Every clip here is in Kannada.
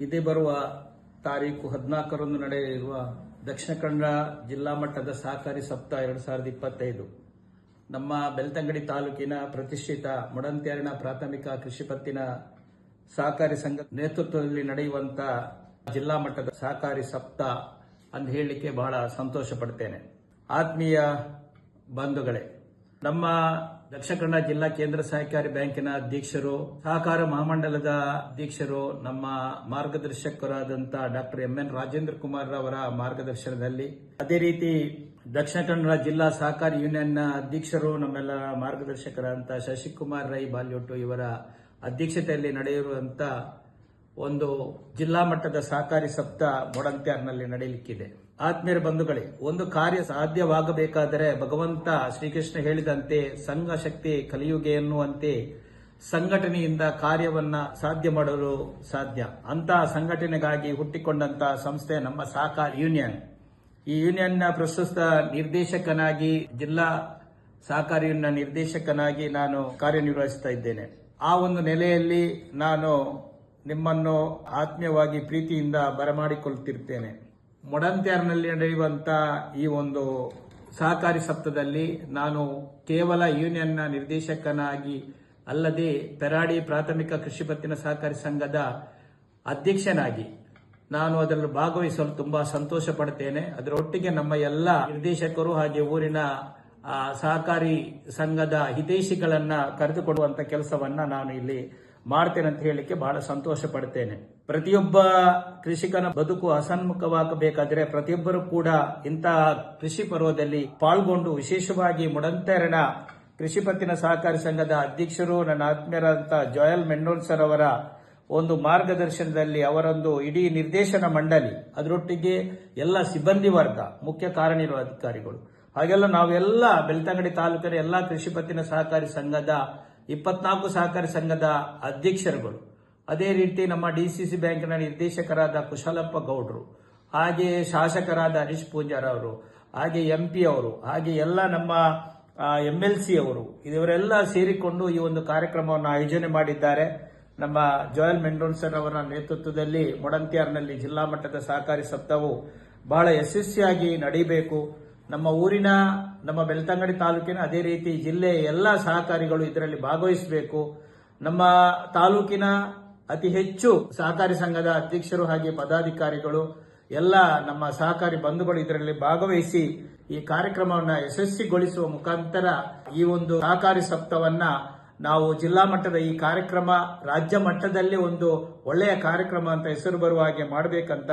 ಇದೇ ಬರುವ ತಾರೀಕು ಹದಿನಾಲ್ಕರಂದು ನಡೆಯಲಿರುವ ದಕ್ಷಿಣ ಕನ್ನಡ ಜಿಲ್ಲಾ ಮಟ್ಟದ ಸಹಕಾರಿ ಸಪ್ತಾಹ ಎರಡು ಸಾವಿರದ ಇಪ್ಪತ್ತೈದು. ನಮ್ಮ ಬೆಳ್ತಂಗಡಿ ತಾಲೂಕಿನ ಪ್ರತಿಷ್ಠಿತ ಮೊಡಂತ್ಯಾರಿನ ಪ್ರಾಥಮಿಕ ಕೃಷಿ ಪತ್ತಿನ ಸಹಕಾರಿ ಸಂಘ ನೇತೃತ್ವದಲ್ಲಿ ನಡೆಯುವಂತ ಜಿಲ್ಲಾ ಮಟ್ಟದ ಸಹಕಾರಿ ಸಪ್ತಾಹ ಅಂತ ಹೇಳಲಿಕ್ಕೆ ಬಹಳ ಸಂತೋಷ ಪಡ್ತೇನೆ. ಆತ್ಮೀಯ ಬಂಧುಗಳೇ, ನಮ್ಮ ದಕ್ಷಿಣ ಕನ್ನಡ ಜಿಲ್ಲಾ ಕೇಂದ್ರ ಸಹಕಾರಿ ಬ್ಯಾಂಕಿನ ಅಧ್ಯಕ್ಷರು, ಸಹಕಾರ ಮಹಾಮಂಡಲದ ಅಧ್ಯಕ್ಷರು, ನಮ್ಮ ಮಾರ್ಗದರ್ಶಕರಾದಂತ doctor M N Rajendra Kumar ಅವರ ಮಾರ್ಗದರ್ಶನದಲ್ಲಿ. ಅದೇ ರೀತಿ ದಕ್ಷಿಣ ಕನ್ನಡ ಜಿಲ್ಲಾ ಸಹಕಾರಿ ಯೂನಿಯನ್ನ ಅಧ್ಯಕ್ಷರು ನಮ್ಮೆಲ್ಲರ ಮಾರ್ಗದರ್ಶಕರಾದಂತಹ ಶಶಿಕುಮಾರ್ ರೈ ಬಾಲ್ಯೋಟು ಇವರ ಅಧ್ಯಕ್ಷತೆಯಲ್ಲಿ ನಡೆಯಿರುವಂತ ಒಂದು ಜಿಲ್ಲಾ ಮಟ್ಟದ ಸಹಕಾರಿ ಸಪ್ತಾಹ ಮೊಡಂತ್ಯಾರ್ನಲ್ಲಿ ನಡೆಯಲಿಕ್ಕಿದೆ. ಆತ್ಮೀಯರ ಬಂಧುಗಳೇ, ಒಂದು ಕಾರ್ಯ ಸಾಧ್ಯವಾಗಬೇಕಾದರೆ ಭಗವಂತ ಶ್ರೀಕೃಷ್ಣ ಹೇಳಿದಂತೆ ಸಂಘ ಶಕ್ತಿ ಕಲಿಯುಗೆ ಎನ್ನುವಂತೆ ಸಂಘಟನೆಯಿಂದ ಕಾರ್ಯವನ್ನ ಸಾಧ್ಯ ಮಾಡಲು ಸಾಧ್ಯ. ಅಂತಹ ಸಂಘಟನೆಗಾಗಿ ಹುಟ್ಟಿಕೊಂಡಂತಹ ಸಂಸ್ಥೆ ನಮ್ಮ ಸಹಕಾರ ಯೂನಿಯನ್. ಈ ಯೂನಿಯನ್ನ ಪ್ರಸ್ತುತ ನಿರ್ದೇಶಕನಾಗಿ, ಜಿಲ್ಲಾ ಸಹಕಾರಿ ಯೂನಿಯನ್ ನಿರ್ದೇಶಕನಾಗಿ ನಾನು ಕಾರ್ಯನಿರ್ವಹಿಸ್ತಾ ಇದ್ದೇನೆ. ಆ ಒಂದು ನೆಲೆಯಲ್ಲಿ ನಾನು ನಿಮ್ಮನ್ನು ಆತ್ಮೀಯವಾಗಿ ಪ್ರೀತಿಯಿಂದ ಬರಮಾಡಿಕೊಳ್ಳುತ್ತಿರ್ತೇನೆ ಮೊಡಂತ್ಯಾರ್ನಲ್ಲಿ ನಡೆಯುವಂಥ ಈ ಒಂದು ಸಹಕಾರಿ ಸಪ್ತದಲ್ಲಿ ನಾನು ಕೇವಲ ಯೂನಿಯನ್ನ ನಿರ್ದೇಶಕನಾಗಿ ಅಲ್ಲದೆ ಪೆರಾಡಿ ಪ್ರಾಥಮಿಕ ಕೃಷಿ ಪತ್ತಿನ ಸಹಕಾರಿ ಸಂಘದ ಅಧ್ಯಕ್ಷನಾಗಿ ನಾನು ಅದರಲ್ಲಿ ಭಾಗವಹಿಸಲು ತುಂಬಾ ಸಂತೋಷ ಪಡ್ತೇನೆ. ಅದರೊಟ್ಟಿಗೆ ನಮ್ಮ ಎಲ್ಲ ನಿರ್ದೇಶಕರು ಹಾಗೆ ಊರಿನ ಸಹಕಾರಿ ಸಂಘದ ಹಿತೈಷಿಗಳನ್ನ ಕರೆದುಕೊಡುವಂತ ಕೆಲಸವನ್ನ ನಾನು ಇಲ್ಲಿ ಮಾಡ್ತೇನೆ ಅಂತ ಹೇಳಲಿಕ್ಕೆ ಬಹಳ ಸಂತೋಷ ಪಡ್ತೇನೆ. ಪ್ರತಿಯೊಬ್ಬ ಕೃಷಿಕನ ಬದುಕು ಅಸನ್ಮುಖವಾಗಬೇಕಾದ್ರೆ ಪ್ರತಿಯೊಬ್ಬರು ಕೂಡ ಇಂತಹ ಕೃಷಿ ಪರ್ವದಲ್ಲಿ ಪಾಲ್ಗೊಂಡು ವಿಶೇಷವಾಗಿ ಮುಡಂತರಣ ಕೃಷಿ ಪತ್ತಿನ ಸಹಕಾರಿ ಸಂಘದ ಅಧ್ಯಕ್ಷರು ನನ್ನ ಆತ್ಮೀಯರಾದಂತಹ ಜೋಯಲ್ ಮೆಂಡೋಲ್ ಸರ್ ಅವರ ಒಂದು ಮಾರ್ಗದರ್ಶನದಲ್ಲಿ ಅವರೊಂದು ಇಡೀ ನಿರ್ದೇಶನ ಮಂಡಳಿ, ಅದರೊಟ್ಟಿಗೆ ಎಲ್ಲ ಸಿಬ್ಬಂದಿ ವರ್ಗ, ಮುಖ್ಯ ಕಾರ್ಯನಿರ್ವಹಣಾಧಿಕಾರಿಗಳು ಹಾಗೆಲ್ಲ ನಾವೆಲ್ಲ ಬೆಳ್ತಂಗಡಿ ತಾಲೂಕಿನ ಎಲ್ಲ ಕೃಷಿ ಪತ್ತಿನ ಸಹಕಾರಿ ಸಂಘದ ಇಪ್ಪತ್ನಾಲ್ಕು ಸಹಕಾರಿ ಸಂಘದ ಅಧ್ಯಕ್ಷರುಗಳು. ಅದೇ ರೀತಿ ನಮ್ಮ ಡಿಸಿಸಿ ಬ್ಯಾಂಕ್ನ ನಿರ್ದೇಶಕರಾದ ಕುಶಲಪ್ಪ ಗೌಡ್ರು, ಹಾಗೆ ಶಾಸಕರಾದ ಹರೀಶ್ ಪೂಂಜಾರ್ ಅವರು, ಹಾಗೆ ಎಂ ಪಿ ಅವರು, ಹಾಗೆ ಎಲ್ಲ ನಮ್ಮ ಎಂ ಎಲ್ ಸಿ ಅವರು, ಇವರೆಲ್ಲ ಸೇರಿಕೊಂಡು ಈ ಒಂದು ಕಾರ್ಯಕ್ರಮವನ್ನು ಆಯೋಜನೆ ಮಾಡಿದ್ದಾರೆ. ನಮ್ಮ ಜೋಯಲ್ ಮೆಂಡೋನ್ಸರ್ ಅವರ ನೇತೃತ್ವದಲ್ಲಿ ಮೊಡಂತ್ಯಾರ್ನಲ್ಲಿ ಜಿಲ್ಲಾ ಮಟ್ಟದ ಸಹಕಾರಿ ಸಪ್ತಾಹವು ಬಹಳ ಯಶಸ್ವಿಯಾಗಿ ನಡೀಬೇಕು. ನಮ್ಮ ಊರಿನ, ನಮ್ಮ ಬೆಳ್ತಂಗಡಿ ತಾಲೂಕಿನ ಅದೇ ರೀತಿ ಜಿಲ್ಲೆಯ ಎಲ್ಲ ಸಹಕಾರಿಗಳು ಇದರಲ್ಲಿ ಭಾಗವಹಿಸಬೇಕು. ನಮ್ಮ ತಾಲೂಕಿನ ಅತಿ ಹೆಚ್ಚು ಸಹಕಾರಿ ಸಂಘದ ಅಧ್ಯಕ್ಷರು ಹಾಗೆ ಪದಾಧಿಕಾರಿಗಳು, ಎಲ್ಲ ನಮ್ಮ ಸಹಕಾರಿ ಬಂಧುಗಳು ಇದರಲ್ಲಿ ಭಾಗವಹಿಸಿ ಈ ಕಾರ್ಯಕ್ರಮವನ್ನು ಯಶಸ್ವಿಗೊಳಿಸುವ ಮುಖಾಂತರ ಈ ಒಂದು ಸಹಕಾರಿ ಸಪ್ತವನ್ನ ನಾವು ಜಿಲ್ಲಾ ಮಟ್ಟದ ಈ ಕಾರ್ಯಕ್ರಮ, ರಾಜ್ಯ ಮಟ್ಟದಲ್ಲಿ ಒಂದು ಒಳ್ಳೆಯ ಕಾರ್ಯಕ್ರಮ ಅಂತ ಹೆಸರು ಬರುವ ಹಾಗೆ ಮಾಡಬೇಕಂತ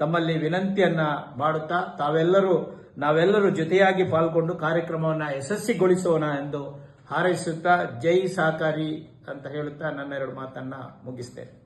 ತಮ್ಮಲ್ಲಿ ವಿನಂತಿಯನ್ನ ಮಾಡುತ್ತಾ ತಾವೆಲ್ಲರೂ ನಾವೆಲ್ಲರೂ ಜೊತೆಯಾಗಿ ಪಾಲ್ಗೊಂಡು ಕಾರ್ಯಕ್ರಮವನ್ನು ಯಶಸ್ವಿಗೊಳಿಸೋಣ ಎಂದು ಹಾರೈಸುತ್ತಾ ಜೈ ಸಹಕಾರಿ ಅಂತ ಹೇಳುತ್ತಾ ನನ್ನ ಎರಡು ಮಾತನ್ನ ಮುಗಿಸ್ತೇನೆ.